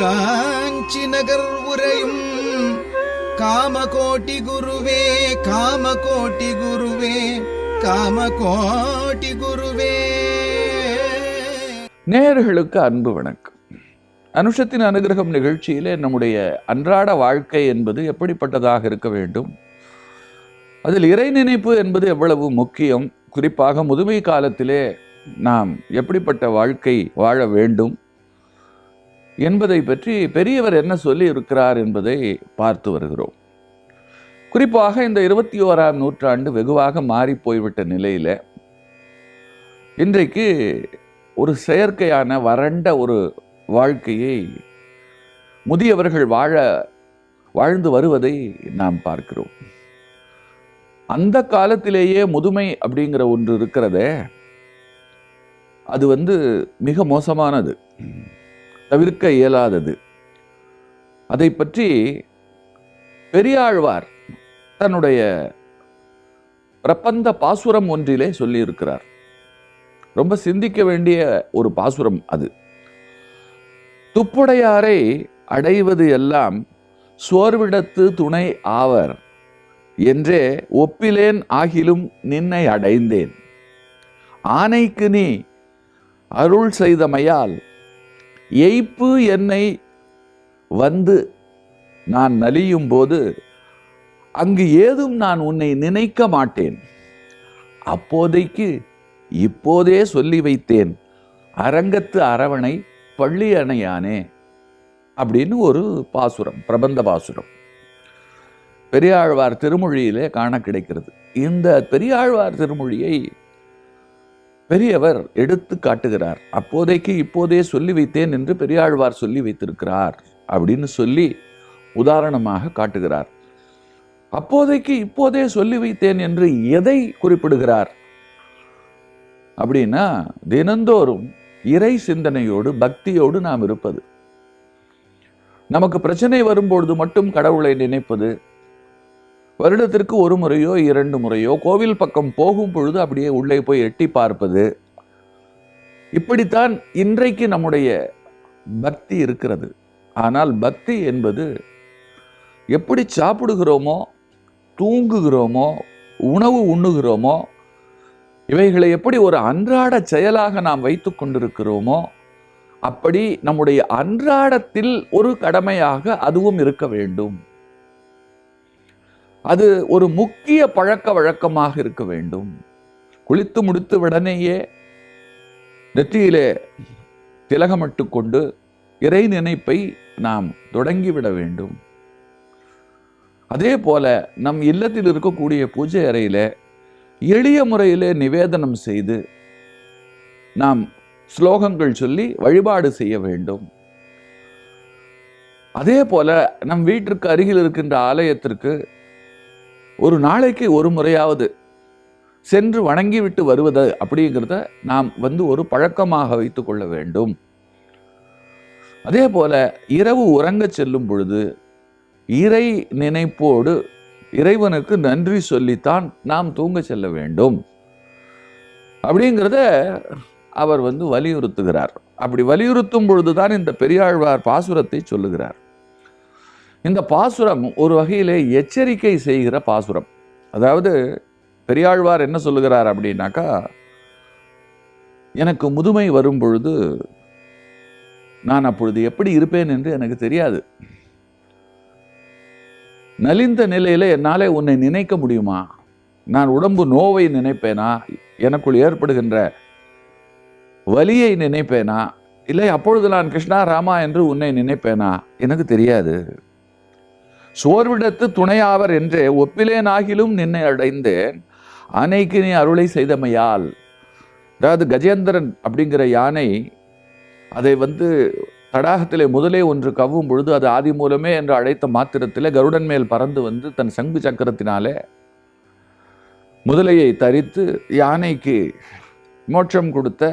காஞ்சி நகர் உரையும் காமகோட்டி குருவே காமகோட்டி குருவே காமகோட்டி குருவே. நேயர்களுக்கு அன்பு வணக்கம். அனுஷத்தின் அனுகிரகம் நிகழ்ச்சியிலே நம்முடைய அன்றாட வாழ்க்கை என்பது எப்படிப்பட்டதாக இருக்க வேண்டும்? அதில் இறை நினைப்பு என்பது எவ்வளவு முக்கியம்? குறிப்பாக முதுமை காலத்திலே நாம் எப்படிப்பட்ட வாழ்க்கை வாழ வேண்டும்? என்பதை பற்றி பெரியவர் என்ன சொல்லி இருக்கிறார் என்பதை பார்த்து வருகிறோம். குறிப்பாக இந்த இருபத்தி ஓராம் நூற்றாண்டு வெகுவாக மாறி போய்விட்ட நிலையில் இன்றைக்கு ஒரு செயற்கையான வறண்ட ஒரு வாழ்க்கையை முதியவர்கள் வாழ வாழ்ந்து வருவதை நாம் பார்க்கிறோம். அந்த காலத்திலேயே முதுமை அப்படிங்கிற ஒன்று இருக்கிறதே அது வந்து மிக மோசமானது. தவிர்க்க இயலாதது. அதை பற்றி பெரியாழ்வார் தன்னுடைய பிரபந்த பாசுரம் ஒன்றிலே சொல்லியிருக்கிறார். ரொம்ப சிந்திக்க வேண்டிய ஒரு பாசுரம் அது. துப்புடையாரை அடைவது எல்லாம் சோர்விடத்து துணை ஆவர். என்றே ஒப்பிலேன் ஆகிலும் நின்னை அடைந்தேன். ஆனைக்கு நீ அருள் செய்தமையால் எய்ப்பு என்னை வந்து நான் நலியும் போது அங்கு ஏதும் நான் உன்னை நினைக்க மாட்டேன். அப்போதைக்கு இப்போதே சொல்லி வைத்தேன். அரங்கத்து அரவணை பள்ளி அணையானே அப்படின்னு ஒரு பாசுரம் பிரபந்த பாசுரம். பெரியாழ்வார் திருமொழியிலே காண கிடைக்கிறது. இந்த பெரியாழ்வார் திருமொழியை பெரியவர் எடுத்து காட்டுகிறார் அப்போதைக்கு இப்போதே சொல்லி வைத்தேன் என்று பெரியாழ்வார் சொல்லி வைத்திருக்கிறார் அப்படின்னு சொல்லி உதாரணமாக காட்டுகிறார். அப்போதைக்கு இப்போதே சொல்லி வைத்தேன் என்று எதை குறிப்பிடுகிறார்? அப்படின்னா தினந்தோறும் இறை சிந்தனையோடு பக்தியோடு நாம் இருப்பது. நமக்கு பிரச்சனை வரும்பொழுது மட்டும் கடவுளை நினைப்பது வருடத்திற்கு ஒரு முறையோ இரண்டு முறையோ கோவில் பக்கம் போகும் பொழுது அப்படியே உள்ளே போய் எட்டி பார்ப்பது. இப்படித்தான் இன்றைக்கு நம்முடைய பக்தி இருக்கிறது. ஆனால் பக்தி என்பது எப்படி சாப்பிடுகிறோமோ தூங்குகிறோமோ உணவு உண்ணுகிறோமோ இவைகளை எப்படி ஒரு அன்றாட செயலாக நாம் வைத்து கொண்டிருக்கிறோமோ அப்படி நம்முடைய அன்றாடத்தில் ஒரு கடமையாக அதுவும் இருக்க வேண்டும். அது ஒரு முக்கிய பழக்க வழக்கமாக இருக்க வேண்டும். குளித்து முடித்து உடனேயே நெற்றியிலே திலகமிட்டு கொண்டு இறை நினைப்பை நாம் தொடங்கிவிட வேண்டும். அதே போல நம் இல்லத்தில் இருக்கக்கூடிய பூஜை அறையில் எளிய முறையிலே நிவேதனம் செய்து நாம் ஸ்லோகங்கள் சொல்லி வழிபாடு செய்ய வேண்டும். அதே போல நம் வீட்டிற்கு அருகில் இருக்கின்ற ஆலயத்திற்கு ஒரு நாளைக்கு ஒரு முறையாவது சென்று வணங்கிவிட்டு வருவது அப்படிங்கிறத நாம் வந்து ஒரு பழக்கமாக வைத்து கொள்ள வேண்டும். அதே போல இரவு உறங்க செல்லும் பொழுது இறை நினைப்போடு இறைவனுக்கு நன்றி சொல்லித்தான் நாம் தூங்க செல்ல வேண்டும். அப்படிங்கிறத அவர் வந்து வலியுறுத்துகிறார். அப்படி வலியுறுத்தும் பொழுதுதான் இந்த பெரியாழ்வார் பாசுரத்தை சொல்லுகிறார். இந்த பாசுரம் ஒரு வகையிலே எச்சரிக்கை செய்கிற பாசுரம். அதாவது பெரியாழ்வார் என்ன சொல்லுகிறார் அப்படின்னாக்கா எனக்கு முதுமை வரும் பொழுது நான் அப்பொழுது எப்படி இருப்பேன் என்று எனக்கு தெரியாது. நலிந்த நிலையில என்னால் உன்னை நினைக்க முடியுமா? நான் உடம்பு நோவை நினைப்பேனா? எனக்குள் ஏற்படுகின்ற வலியை நினைப்பேனா? இல்லை அப்பொழுது நான் கிருஷ்ணா ராமா என்று உன்னை நினைப்பேனா? எனக்கு தெரியாது. சோர்விடத்து துணையாவர் என்றே ஒப்பிலேனாகிலும் நின்னை அடைந்தேன். அணைக்கு நீ அருளை செய்தமையால். அதாவது கஜேந்திரன் அப்படிங்கிற யானை அதை வந்து தடாகத்திலே முதலே ஒன்று கவ்வும் பொழுது அது ஆதி மூலமே என்று அழைத்த மாத்திரத்தில் கருடன் மேல் பறந்து வந்து தன் சங்கு சக்கரத்தினாலே முதலையை தரித்து யானைக்கு மோட்சம் கொடுத்த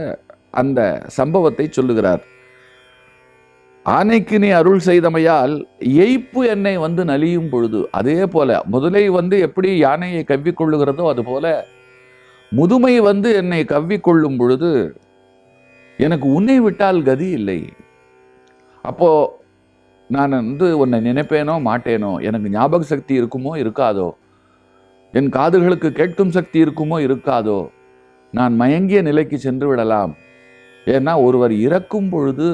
அந்த சம்பவத்தை சொல்லுகிறார். ஆனைக்கு நீ அருள் செய்தமையால் எய்ப்பு என்னை வந்து நலியும் பொழுது. அதே போல முதலை வந்து எப்படி யானையை கவ்விக்கொள்ளுகிறதோ அது போல முதுமை வந்து என்னை கவ்விக்கொள்ளும் பொழுது எனக்கு உன்னை விட்டால் கதி இல்லை. அப்போ நான் வந்து உன்னை நினைப்பேனோ மாட்டேனோ? எனக்கு ஞாபக சக்தி இருக்குமோ இருக்காதோ? என் காதுகளுக்கு கேட்கும் சக்தி இருக்குமோ இருக்காதோ? நான் மயங்கிய நிலைக்கு சென்று விடலாம். ஏன்னா ஒருவர் இறக்கும் பொழுது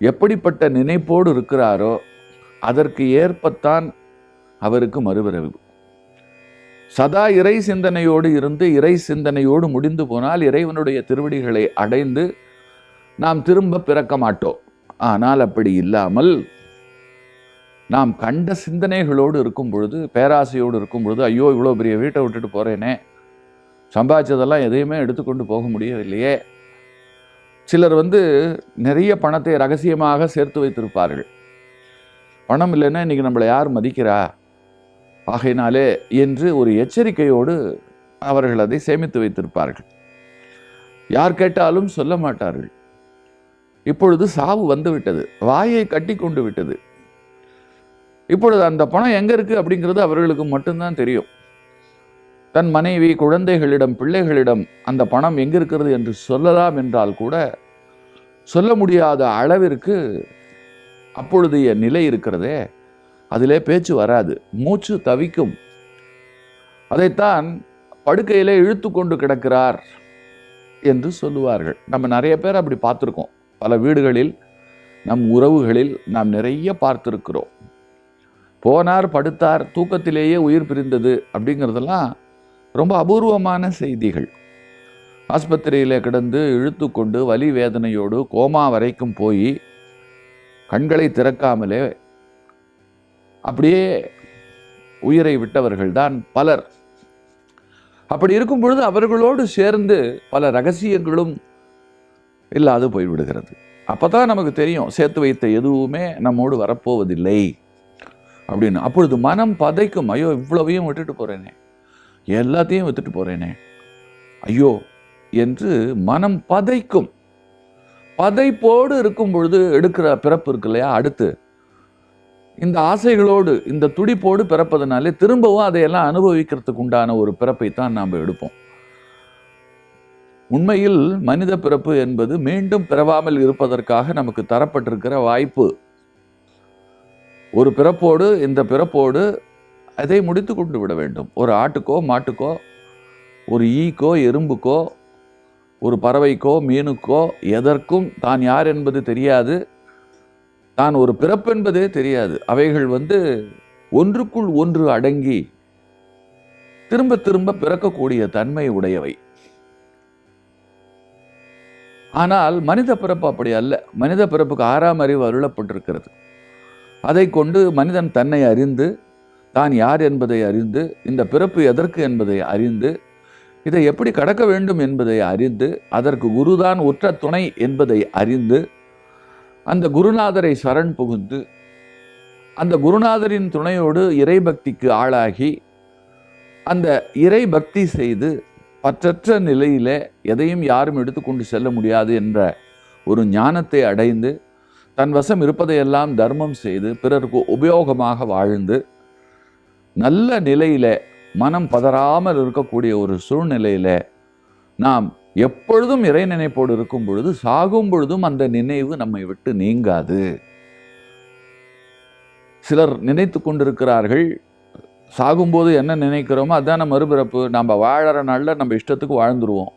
எப்படிப்பட்ட நினைப்போடு இருக்கிறாரோ அதற்கு ஏற்பத்தான் அவருக்கு மறுபிறவி. சதா இறை சிந்தனையோடு இருந்து இறை சிந்தனையோடு முடிந்து போனால் இறைவனுடைய திருவடிகளை அடைந்து நாம் திரும்ப பிறக்க மாட்டோம். ஆனால் அப்படி இல்லாமல் நாம் கண்ட சிந்தனைகளோடு இருக்கும் பொழுது பேராசையோடு இருக்கும் பொழுது ஐயோ இவ்வளோ பெரிய வீட்டை விட்டுட்டு போகிறேனே சம்பாதிச்சதெல்லாம் எதையுமே எடுத்துக்கொண்டு போக முடியவில்லையே சிலர் வந்து நிறைய பணத்தை ரகசியமாக சேர்த்து வைத்திருப்பார்கள். பணம் இல்லைன்னா இன்றைக்கி நம்மளை யார் மதிக்கிறா? ஆகையினாலே என்று ஒரு எச்சரிக்கையோடு அவர்கள் அதை சேமித்து வைத்திருப்பார்கள். யார் கேட்டாலும் சொல்ல மாட்டார்கள். இப்பொழுது சாவு வந்து விட்டது வாயை கட்டி கொண்டு விட்டது. இப்பொழுது அந்த பணம் எங்கே இருக்குது அப்படிங்கிறது அவர்களுக்கு மட்டும்தான் தெரியும். தன் மனைவி குழந்தைகளிடம் பிள்ளைகளிடம் அந்த பணம் எங்கே இருக்கிறது என்று சொல்லலாம் என்றால் கூட சொல்ல முடியாத அளவிற்கு அப்பொழுதைய நிலை இருக்கிறதே. அதிலே பேச்சு வராது. மூச்சு தவிக்கும். அதைத்தான் படுக்கையிலே இழுத்து கொண்டு கிடக்கிறார் என்று சொல்லுவார்கள். நம்ம நிறைய பேர் அப்படி பார்த்துருக்கோம். பல வீடுகளில் நம் உறவுகளில் நாம் நிறைய பார்த்துருக்கிறோம். போனார் படுத்தார் தூக்கத்திலேயே உயிர் பிரிந்தது அப்படிங்கிறதெல்லாம் ரொம்ப அபூர்வமான செய்திகள். ஆஸ்பத்திரியில் கிடந்து இழுத்து கொண்டு வலி வேதனையோடு கோமா வரைக்கும் போய் கண்களை திறக்காமலே அப்படியே உயிரை விட்டவர்கள் தான் பலர். அப்படி இருக்கும் பொழுது அவர்களோடு சேர்ந்து பல ரகசியங்களும் இல்லாது போய்விடுகிறது. அப்பதான் நமக்கு தெரியும் சேர்த்து வைத்த எதுவுமே நம்மோடு வரப்போவதில்லை அப்படின்னு. அப்பொழுது மனம் பதைக்கும் ஐயோ இவ்வளவையும் விட்டுட்டு போகிறேனே எல்லாத்தையும் வித்துட்டு போகிறேனே ஐயோ என்று மனம் பதைக்கும். பதைப்போடு இருக்கும் பொழுது எடுக்கிற பிறப்பு இருக்கு இல்லையா அடுத்து. இந்த ஆசைகளோடு இந்த துடிப்போடு பிறப்பதனாலே திரும்பவும் அதையெல்லாம் அனுபவிக்கிறதுக்கு உண்டான ஒரு பிறப்பை தான் நாம் எடுப்போம். உண்மையில் மனித பிறப்பு என்பது மீண்டும் பிறவாமல் இருப்பதற்காக நமக்கு தரப்பட்டிருக்கிற வாய்ப்பு. ஒரு பிறப்போடு இந்த பிறப்போடு அதை முடித்து கொண்டு விட வேண்டும். ஒரு ஆட்டுக்கோ மாட்டுக்கோ ஒரு ஈக்கோ எறும்புக்கோ ஒரு பறவைக்கோ மீனுக்கோ எதற்கும் தான் யார் என்பது தெரியாது. தான் ஒரு பிறப்பென்பதே தெரியாது. அவைகள் வந்து ஒன்றுக்குள் ஒன்று அடங்கி திரும்ப திரும்ப பிறக்கக்கூடிய தன்மை உடையவை. ஆனால் மனித பிறப்பு அப்படி அல்ல. மனித பிறப்புக்கு ஆறாம் அறிவு அருளப்பட்டிருக்கிறது. அதை கொண்டு மனிதன் தன்னை அறிந்து தான் யார் என்பதை அறிந்து இந்த பிறப்பு எதற்கு என்பதை அறிந்து இதை எப்படி கடக்க வேண்டும் என்பதை அறிந்து அதற்கு குருதான் உற்ற துணை என்பதை அறிந்து அந்த குருநாதரை சரண் புகுந்து அந்த குருநாதரின் துணையோடு இறைபக்திக்கு ஆளாகி அந்த இறை பக்தி செய்து பற்றற்ற நிலையிலே எதையும் யாரும் எடுத்துக்கொண்டு செல்ல முடியாது என்ற ஒரு ஞானத்தை அடைந்து தன் வசம் இருப்பதையெல்லாம் தர்மம் செய்து பிறருக்கு உபயோகமாக வாழ்ந்து நல்ல நிலையில் மனம் பதறாமல் இருக்கக்கூடிய ஒரு சூழ்நிலையில் நாம் எப்பொழுதும் இறை நினைப்போடு இருக்கும் பொழுது சாகும் பொழுதும் அந்த நினைவு நம்மை விட்டு நீங்காது. சிலர் நினைத்து கொண்டிருக்கிறார்கள் சாகும்போது என்ன நினைக்கிறோமோ அதான மறுபிறப்பு நம்ம வாழற நாளில் நம்ம இஷ்டத்துக்கு வாழ்ந்துருவோம்.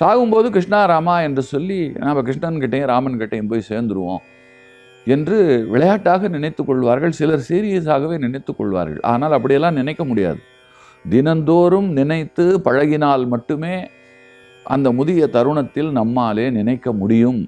சாகும்போது கிருஷ்ணா ராமா என்று சொல்லி நம்ம கிருஷ்ணன்கிட்டையும் ராமன்கிட்டையும் போய் சேர்ந்துருவோம். என்று விளையாட்டாக நினைத்து கொள்வார்கள் சிலர் சீரியஸாகவே நினைத்து கொள்வார்கள். ஆனால் அப்படியெல்லாம் நினைக்க முடியாது. தினந்தோறும் நினைத்து பழகினால் மட்டுமே அந்த முதிய தருணத்தில் நம்மாலே நினைக்க முடியும்.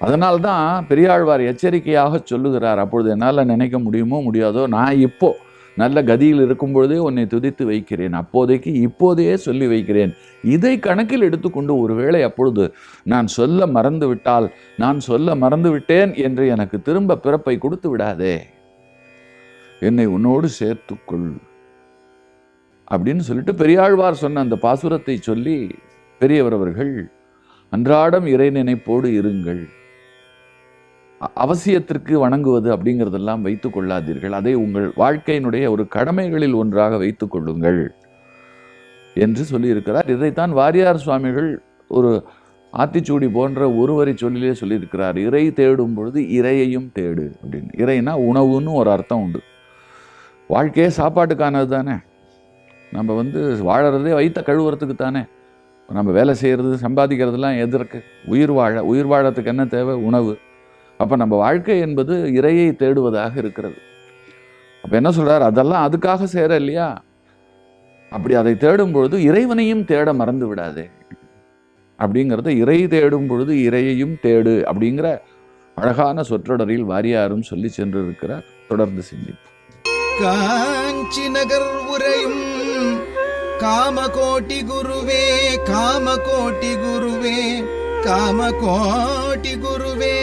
அதனால்தான் பெரியாழ்வார் எச்சரிக்கையாக சொல்லுகிறார் அப்பொழுது என்னால் நினைக்க முடியுமோ முடியாதோ நான் இப்போது நல்ல கதியில் இருக்கும் பொழுதே உன்னை துதித்து வைக்கிறேன். அப்போதைக்கு இப்போதையே சொல்லி வைக்கிறேன். இதை கணக்கில் எடுத்துக்கொண்டு ஒருவேளை அப்பொழுது நான் சொல்ல மறந்து விட்டால் நான் சொல்ல மறந்து விட்டேன் என்று எனக்கு திரும்ப பிறப்பை கொடுத்து விடாதே. என்னை உன்னோடு சேர்த்துக்கொள். அப்படின்னு சொல்லிட்டு பெரியாழ்வார் சொன்ன அந்த பாசுரத்தை சொல்லி பெரியவர் அவர்கள் அன்றாடம் இறை நினைப்போடு இருங்கள். அவசியத்திற்கு வணங்குவது அப்படிங்கிறதெல்லாம் வைத்து கொள்ளாதீர்கள். அதை உங்கள் வாழ்க்கையினுடைய ஒரு கடமைகளில் ஒன்றாக வைத்து கொள்ளுங்கள் என்று சொல்லியிருக்கிறார். இதைத்தான் வாரியார் சுவாமிகள் ஒரு ஆத்திச்சூடி போன்ற ஒருவரை சொல்லிலே சொல்லியிருக்கிறார். இறை தேடும் பொழுது இறையையும் தேடு அப்படின்னு. இறைனா உணவுன்னு ஒரு அர்த்தம் உண்டு. வாழ்க்கையே சாப்பாட்டுக்கானது தானே. நம்ம வந்து வாழறதே வைத்த கழுவுறதுக்கு தானே. நம்ம வேலை செய்கிறது சம்பாதிக்கிறதுலாம் எதற்கு? உயிர் வாழ உயிர் வாழறதுக்கு என்ன தேவை? உணவு. அப்போ நம்ம வாழ்க்கை என்பது இறையை தேடுவதாக இருக்கிறது. அப்போ என்ன சொல்கிறார் அதெல்லாம் அதுக்காக சேர இல்லையா? அப்படி அதை தேடும் பொழுது இறைவனையும் தேட மறந்து விடாதே. அப்படிங்கிறத இறை தேடும் பொழுது இறையையும் தேடு அப்படிங்கிற அழகான சொற்றொடரில் வாரியாரும் சொல்லி சென்று இருக்கிறார் தொடர்ந்து சிந்திப்போம். காஞ்சி நகர் உரையும் காமகோட்டி குருவே காமகோட்டி குருவே காமகோட்டி குருவே.